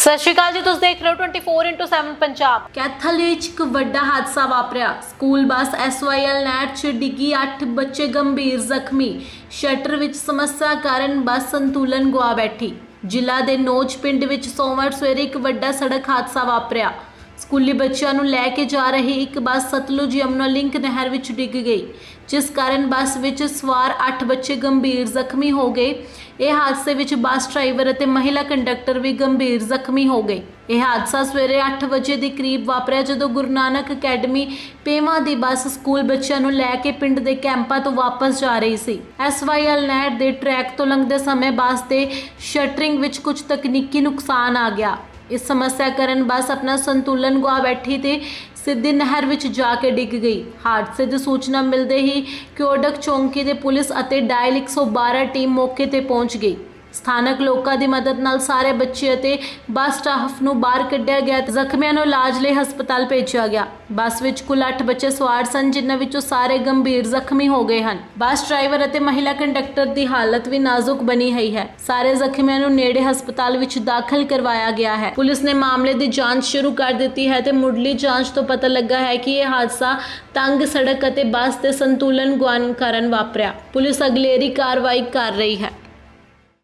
ਸਤਿ ਸ਼੍ਰੀ ਅਕਾਲ ਜੀ, ਤੁਸੀਂ ਦੇਖ ਰਹੇ ਹੋ 24/7 ਪੰਜਾਬ। ਕੈਥਲ ਵਿੱਚ ਇੱਕ ਵੱਡਾ ਹਾਦਸਾ ਵਾਪਰਿਆ। ਸਕੂਲ ਬੱਸ ਐਸਵਾਈਐਲ ਨੈਟ 'ਚ ਡਿੱਗੀ 8 ਬੱਚੇ ਗੰਭੀਰ ਜ਼ਖਮੀ। ਸ਼ਟਰ ਵਿੱਚ ਸਮੱਸਿਆ ਕਾਰਨ ਬੱਸ ਸੰਤੁਲਨ ਗੁਆ ਬੈਠੀ। ਜ਼ਿਲ੍ਹਾ ਦੇ ਨੋਜ ਪਿੰਡ ਵਿੱਚ ਸੋਮਵਾਰ ਸਵੇਰੇ ਇੱਕ ਵੱਡਾ ਸੜਕ ਹਾਦਸਾ ਵਾਪਰਿਆ। ਸਕੂਲੀ ਬੱਚਿਆਂ ਨੂੰ ਲੈ ਕੇ ਜਾ ਰਹੀ ਇੱਕ ਬੱਸ ਸਤਲੁਜ ਯਮੁਨਾ ਲਿੰਕ ਨਹਿਰ ਵਿੱਚ ਡਿੱਗ ਗਈ, ਜਿਸ ਕਾਰਨ ਬੱਸ ਵਿੱਚ ਸਵਾਰ 8 ਬੱਚੇ ਗੰਭੀਰ ਜ਼ਖਮੀ ਹੋ ਗਏ। ਇਹ ਹਾਦਸੇ ਵਿੱਚ ਬੱਸ ਡਰਾਈਵਰ ਅਤੇ ਮਹਿਲਾ ਕੰਡਕਟਰ ਵੀ ਗੰਭੀਰ ਜ਼ਖਮੀ ਹੋ ਗਏ। ਇਹ ਹਾਦਸਾ ਸਵੇਰੇ 8 ਵਜੇ ਦੇ ਕਰੀਬ ਵਾਪਰਿਆ ਜਦੋਂ ਗੁਰੂ ਨਾਨਕ ਅਕੈਡਮੀ ਪੇਮਾ ਦੀ ਬੱਸ ਸਕੂਲ ਬੱਚਿਆਂ ਨੂੰ ਲੈ ਕੇ ਪਿੰਡ ਦੇ ਕੈਂਪਾਂ ਤੋਂ ਵਾਪਸ ਜਾ ਰਹੀ ਸੀ। ਐਸਵਾਈਐਲ ਨਹਿਰ ਦੇ ਟਰੈਕ ਤੋਂ ਲੰਘਦੇ ਸਮੇਂ ਬੱਸ ਦੇ ਸ਼ਟਰਿੰਗ ਵਿੱਚ ਕੁਝ ਤਕਨੀਕੀ ਨੁਕਸਾਨ ਆ ਗਿਆ। ਇਸ ਸਮੱਸਿਆ ਕਾਰਨ ਬੱਸ ਆਪਣਾ ਸੰਤੁਲਨ ਗੁਆ ਬੈਠੀ ਤੇ ਸਿੱਧੀ ਨਹਿਰ ਵਿੱਚ ਜਾ ਕੇ ਡਿੱਗ ਗਈ। ਹਾਦਸੇ ਦੀ ਸੂਚਨਾ ਮਿਲਦੇ ਹੀ ਕਿਓਡਕ ਚੌਂਕੀ ਦੇ ਪੁਲਿਸ ਅਤੇ ਡਾਇਲ 112 ਟੀਮ ਮੌਕੇ ਤੇ ਪਹੁੰਚ ਗਈ। ਸਥਾਨਕ ਲੋਕਾਂ ਦੀ ਮਦਦ ਨਾਲ ਸਾਰੇ ਬੱਚੇ ਅਤੇ ਬੱਸ ਸਟਾਫ ਨੂੰ ਬਾਹਰ ਕੱਢਿਆ ਗਿਆ ਤੇ ਜ਼ਖਮੀਆਂ ਨੂੰ ਇਲਾਜ ਲਈ ਹਸਪਤਾਲ ਭੇਜਿਆ ਗਿਆ। ਬੱਸ ਵਿੱਚ ਕੁੱਲ 8 ਬੱਚੇ ਸਵਾਰ ਸਨ, ਜਿਨ੍ਹਾਂ ਵਿੱਚੋਂ ਸਾਰੇ ਗੰਭੀਰ ਜ਼ਖਮੀ ਹੋ ਗਏ ਹਨ। ਬੱਸ ਡਰਾਈਵਰ ਅਤੇ ਮਹਿਲਾ ਕੰਡਕਟਰ ਦੀ ਹਾਲਤ ਵੀ ਨਾਜ਼ੁਕ ਬਣੀ ਹੋਈ ਹੈ। ਸਾਰੇ ਜ਼ਖਮੀਆਂ ਨੂੰ ਨੇੜੇ ਹਸਪਤਾਲ ਵਿੱਚ ਦਾਖਲ ਕਰਵਾਇਆ ਗਿਆ ਹੈ। ਪੁਲਿਸ ਨੇ ਮਾਮਲੇ ਦੀ ਜਾਂਚ ਸ਼ੁਰੂ ਕਰ ਦਿੱਤੀ ਹੈ ਤੇ ਮੁੱਢਲੀ ਜਾਂਚ ਤੋਂ ਪਤਾ ਲੱਗਾ ਹੈ ਕਿ ਇਹ ਹਾਦਸਾ ਤੰਗ ਸੜਕ ਅਤੇ ਬੱਸ ਦੇ ਸੰਤੁਲਨ ਗੁਆਉਣ ਕਾਰਨ ਵਾਪਰਿਆ। ਪੁਲਿਸ ਅਗਲੇਰੀ ਕਾਰਵਾਈ ਕਰ ਰਹੀ ਹੈ।